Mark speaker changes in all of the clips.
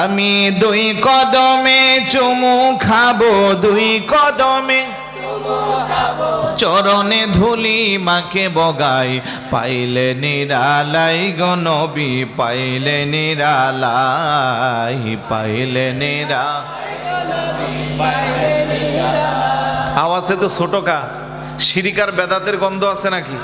Speaker 1: আমি দুই কদমে চুমু খাব, দুই কদমে চরণে ধুলি মাকে বগাই। পাইলে নিরালাই গনবি পাইলে নিরালাই, পাইলে নিরা আওয়াজে তো ছোট কা। সিরিকার বেদাতের গন্ধ আছে নাকি?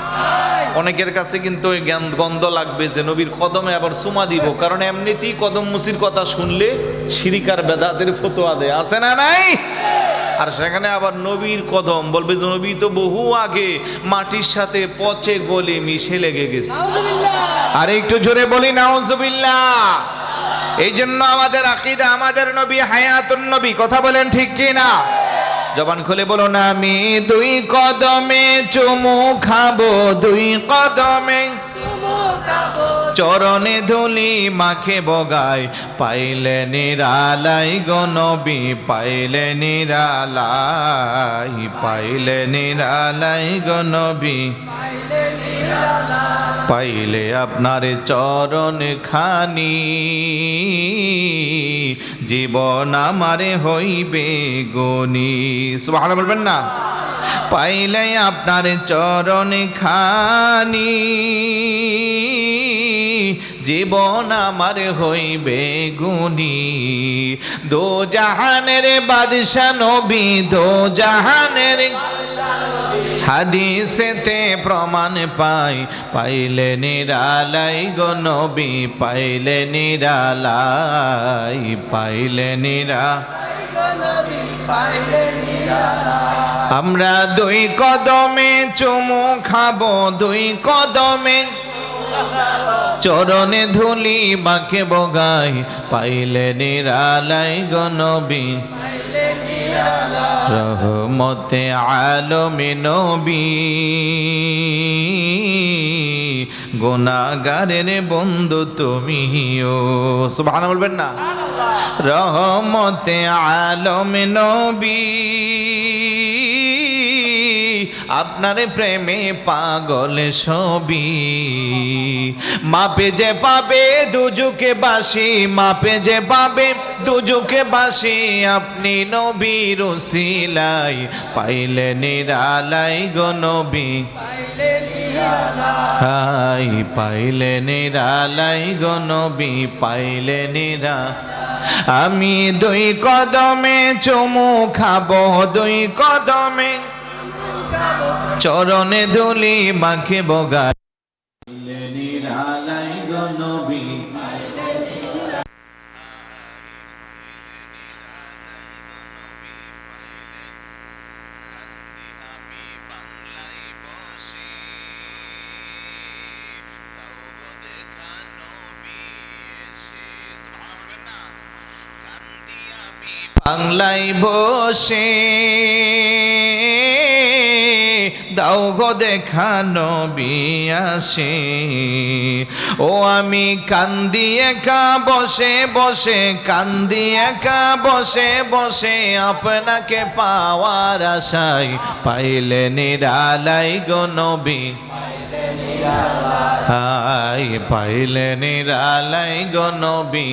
Speaker 1: অনেকের কাছে কিন্তু ওই জ্ঞান গন্ধ লাগবে যে নবীর কদমে আবার সুমা দিব কারণ এমনিতেই কদম মুসির কথা শুনলে সিরিকার বেদাতের ফতোয়া দেয়। আছে না নাই? আর সেখানে আবার নবীর কদম বলবে যে নবী তো বহু আগে মাটির সাথে পচে গলে মিশে লেগে গেছে। আর একটু জোরে বলি নাউজুবিল্লাহ। এই জন্য আমাদের আকিদা আমাদের নবী হায়াতুন নবী কথা বলেন ঠিক কি না জবান খুলে বলো না আমি দুই কদমে চুমু খাব, দুই কদমে চরণে ধুলি মাখে বগাই। পাইলে নিরালাই গনবি পাইলে নিরালাই পাইলে নিরালাই গনবি আপনার চরণ খানি। জীবন আমারে হইবে গনি। সুবহান বলবেন না? পাইলে আপনার চরণ খানি। জীবন আমার হইবে গুনি। দো জাহানের বাদশা নবী দো জাহানের হাদিসেতে প্রমাণ পাই, পাইলে নিরালাই গো নবী, পাইলে নিরালাই, পাইলে নিরা আমরা দুই কদমে চুমু খাব, দুই কদমে চরণে ধুলি মাকে বগাই, পাইলে নিরালাই গনবী রহমতে আলমে নবী। গোনাগারের বন্ধু তুমি ও সুবহান বলবেন না? রহমতে আলমে নবী। আপনার প্রেমে পাগল ছবি। মাপে যে পাবে দুজুকে বাসি মাপে যে পাবে দুজুকে বাসি আপনি নবীর সিলাই পাইলে নিরালাই গো নবী। হাই পাইলে নিরালাই গো নবী পাইলে নিরা। আমি দুই কদমে চুমু খাব, দুই কদমে চরণে ধুলি মাখে বগা। বাংলায় বসে দাও গো দেখানো বিয়াসে ও আমি কান্দি একা বসে বসে কান্দি একা বসে বসে আপনাকে পাওয়ার আশায়। পাইলে নিরালাই গো নবী। হাই পাইলে নিরালাই গো নবী।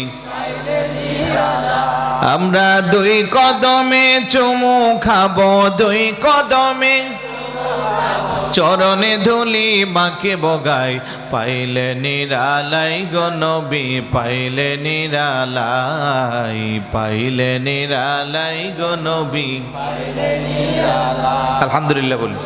Speaker 1: আমরা দুই কদমে চুমু খাব, দুই কদমে চরণে ধুলি মাকে বগাই পাইলে নিরালাই গনবী নবী, পাইলে নিরালাই পাইলে নিরালাই গনবী নবী। আলহামদুলিল্লাহ বলি।